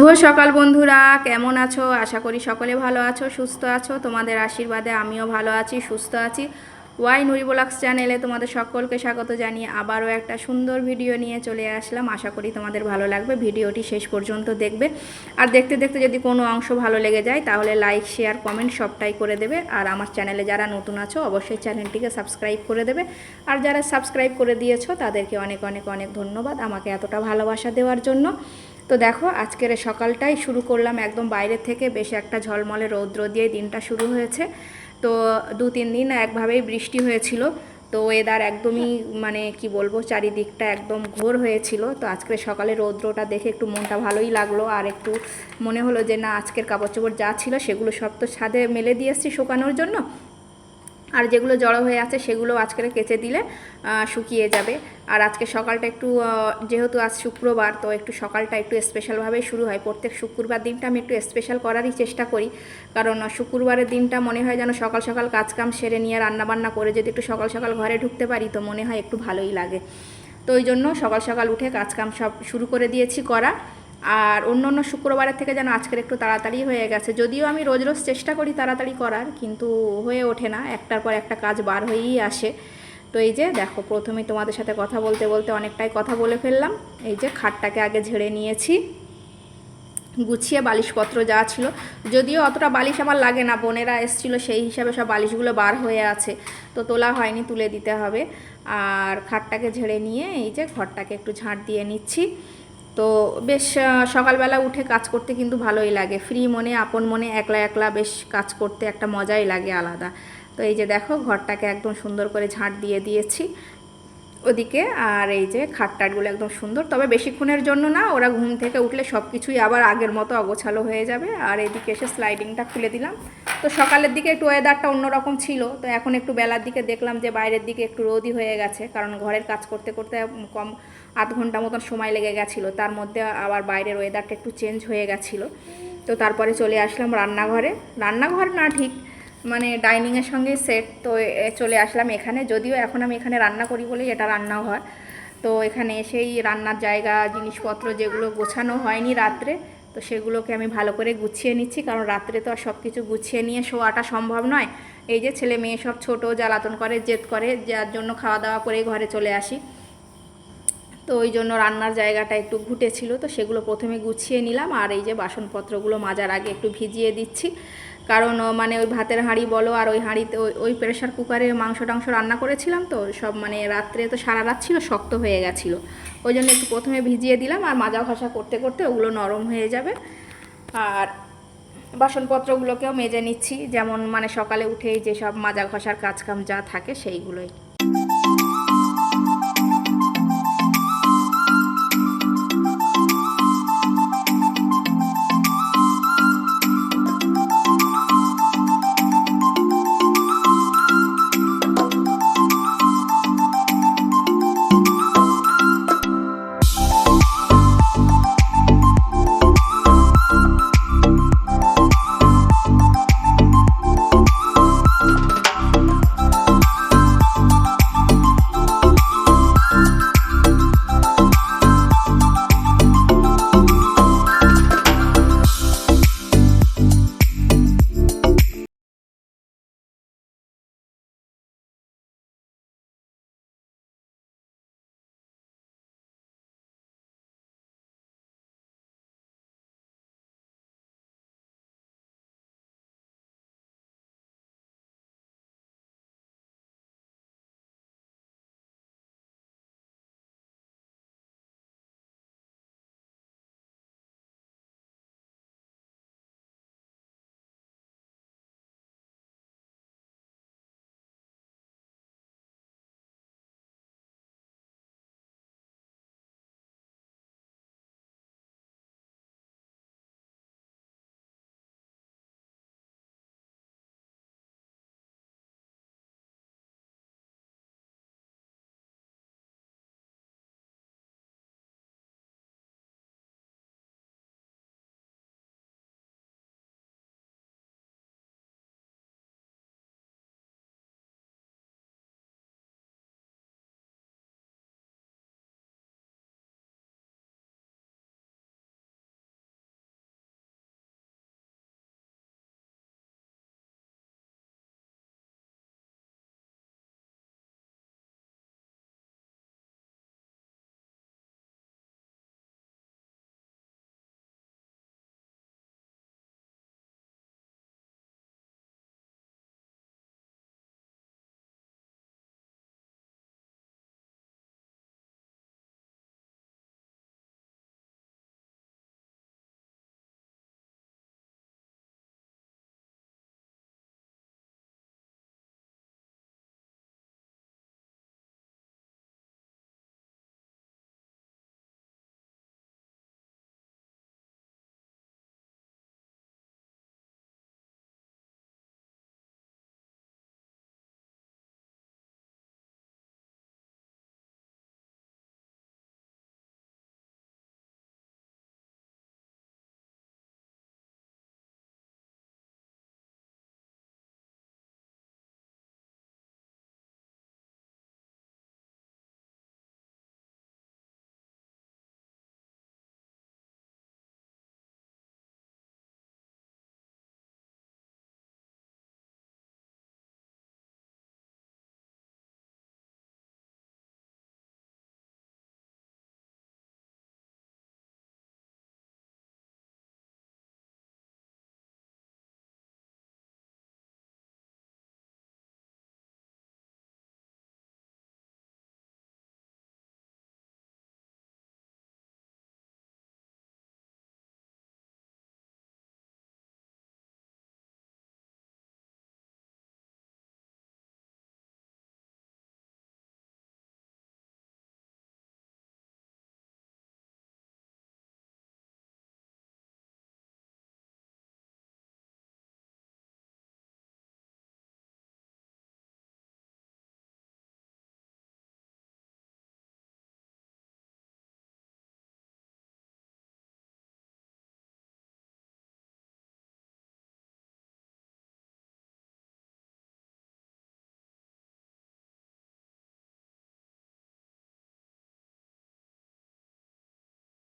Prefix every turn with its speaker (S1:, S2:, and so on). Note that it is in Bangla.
S1: শুভ সকাল বন্ধুরা, কেমন আছো? আশা করি সকলে ভালো আছো, সুস্থ আছো। তোমাদের আশীর্বাদে আমিও ভালো আছি, সুস্থ আছি। ওয়াই নুরিবোলাক্স চ্যানেলে তোমাদের সকলকে স্বাগত জানিয়ে আবারও একটা সুন্দর ভিডিও নিয়ে চলে আসলাম। আশা করি তোমাদের ভালো লাগবে। ভিডিওটি শেষ পর্যন্ত দেখবে। আর দেখতে দেখতে যদি কোনো অংশ ভালো লেগে যায়, তাহলে লাইক, শেয়ার, কমেন্ট সবটাই করে দেবে। আর আমার চ্যানেলে যারা নতুন আছো, অবশ্যই চ্যানেলটিকে সাবস্ক্রাইব করে দেবে। আর যারা সাবস্ক্রাইব করে দিয়েছ, তাদেরকে অনেক অনেক অনেক ধন্যবাদ আমাকে এতটা ভালোবাসা দেওয়ার জন্য। তো দেখো, আজকের সকালটাই শুরু করলাম একদম বাইরে থেকে বেশ একটা ঝলমলে রৌদ্র দিয়ে দিনটা শুরু হয়েছে। তো দু তিন দিন একভাবেই বৃষ্টি হয়েছিল। তো ওয়েদার একদমই মানে কি বলব, চারিদিকটা একদম ঘোর হয়েছিল। তো আজকের সকালে রৌদ্রটা দেখে একটু মনটা ভালোই লাগল। আর একটু মনে হলো যে, না, আজকের কাপড় চোপড় যা ছিল সেগুলো সব তো ছাদে মেলে দিয়ে এসেছি শুকানোর জন্য। আর যেগুলো জড়ো হয়ে আছে সেগুলো আজকে কেচে দিলে শুকিয়ে যাবে। আর আজকে সকালটা একটু যেহেতু আজ শুক্রবার, তো একটু সকালটা একটু স্পেশালভাবেই শুরু হয়। প্রত্যেক শুক্রবার দিনটা আমি একটু স্পেশাল করারই চেষ্টা করি। কারণ শুক্রবারের দিনটা মনে হয় যেন সকাল সকাল কাজকাম সেরে নিয়ে রান্নাবান্না করে যদি একটু সকাল সকাল ঘরে ঢুকতে পারি, তো মনে হয় একটু ভালোই লাগে। তো ওই জন্য সকাল সকাল উঠে কাজকাম সব শুরু করে দিয়েছি করা। আর অন্য অন্য শুক্রবারের থেকে যেন আজকের একটু তাড়াতাড়ি হয়ে গেছে। যদিও আমি রোজ রোজ চেষ্টা করি তাড়াতাড়ি করার, কিন্তু হয়ে ওঠে না। একটার পর একটা কাজ বার হয়েই আসে। তো এই যে দেখো, প্রথমেই তোমাদের সাথে কথা বলতে বলতে অনেকটাই কথা বলে ফেললাম। এই যে খাটটাকে আগে ঝেড়ে নিয়েছি। গুছিয়ে বালিশপত্র যা ছিল। যদিও অতটা বালিশ আমার লাগে না, বোনেরা এসছিল সেই হিসাবে সব বালিশগুলো বার হয়ে আছে। তো তোলা হয়নি, তুলে দিতে হবে। আর খাটটাকে ঝেড়ে নিয়ে এই যে ঘরটাকে একটু ঝাঁট দিয়ে নিচ্ছি। তো বেশ সকালবেলা উঠে কাজ করতে কিন্তু ভালোই লাগে। ফ্রি মনে, আপন মনে একলা একলা বেশ কাজ করতে একটা মজাই লাগে আলাদা। তো এই যে দেখো, ঘরটাকে একদম সুন্দর করে ঝাঁট দিয়ে দিয়েছি। ওদিকে আর এই যে খাটটাটগুলো একদম সুন্দর। তবে বেশিক্ষণের জন্য না, ওরা ঘুম থেকে উঠলে সব কিছুই আবার আগের মতো অগোছালো হয়ে যাবে। আর এদিকে এসে স্লাইডিংটা খুলে দিলাম। তো সকালের দিকে একটু ওয়েদারটা অন্যরকম ছিল, তো এখন একটু বেলার দিকে দেখলাম যে বাইরের দিকে একটু রোদই হয়ে গেছে, কারণ ঘরের কাজ করতে করতে কম আধ ঘণ্টা মতন সময় লেগে গেছিল। তার মধ্যে আবার বাইরের ওয়েদারটা একটু চেঞ্জ হয়ে গেছিল। তো তারপরে চলে আসলাম রান্নাঘরে। রান্নাঘর না ঠিক মানে ডাইনিংয়ের সঙ্গে সেট তো চলে আসলাম এখানে। যদিও এখন আমি এখানে রান্না করি বলেই এটা রান্নাঘর তো এখানে এসেই রান্নার জায়গা, জিনিসপত্র যেগুলো গোছানো হয়নি রাত্রে তো সেগুলোকে আমি ভালো করে গুছিয়ে নিচ্ছি, কারণ রাত্রে তো আর সব কিছু গুছিয়ে নিয়ে শোয়াটা সম্ভব নয়। এই যে ছেলে মেয়ে সব ছোট, জ্বালাতন করে, জেদ করে, যার জন্য খাওয়া দাওয়া করেই ঘরে চলে আসি। তো ওই জন্য রান্নার জায়গাটা একটু ঘুটেছিল, তো সেগুলো প্রথমে গুছিয়ে নিলাম, আর এই যে বাসনপত্রগুলো মাজার আগে একটু ভিজিয়ে দিচ্ছি। কারণ মানে ওই ভাতের হাঁড়ি বলো আর ওই হাঁড়িতে ওই ওই প্রেশার কুকারে মাংস টাংস রান্না করেছিলাম তো, সব মানে রাত্রে তো সারা রাত ছিল, শক্ত হয়ে গেছিল। ওই জন্য একটু প্রথমে ভিজিয়ে দিলাম আর মাজা ঘষা করতে করতে ওগুলো নরম হয়ে যাবে। আর বাসনপত্রগুলোকেও মেজে নিচ্ছি, যেমন মানে সকালে উঠেই যেসব মাজা ঘষার কাজকাম যা থাকে সেইগুলোই।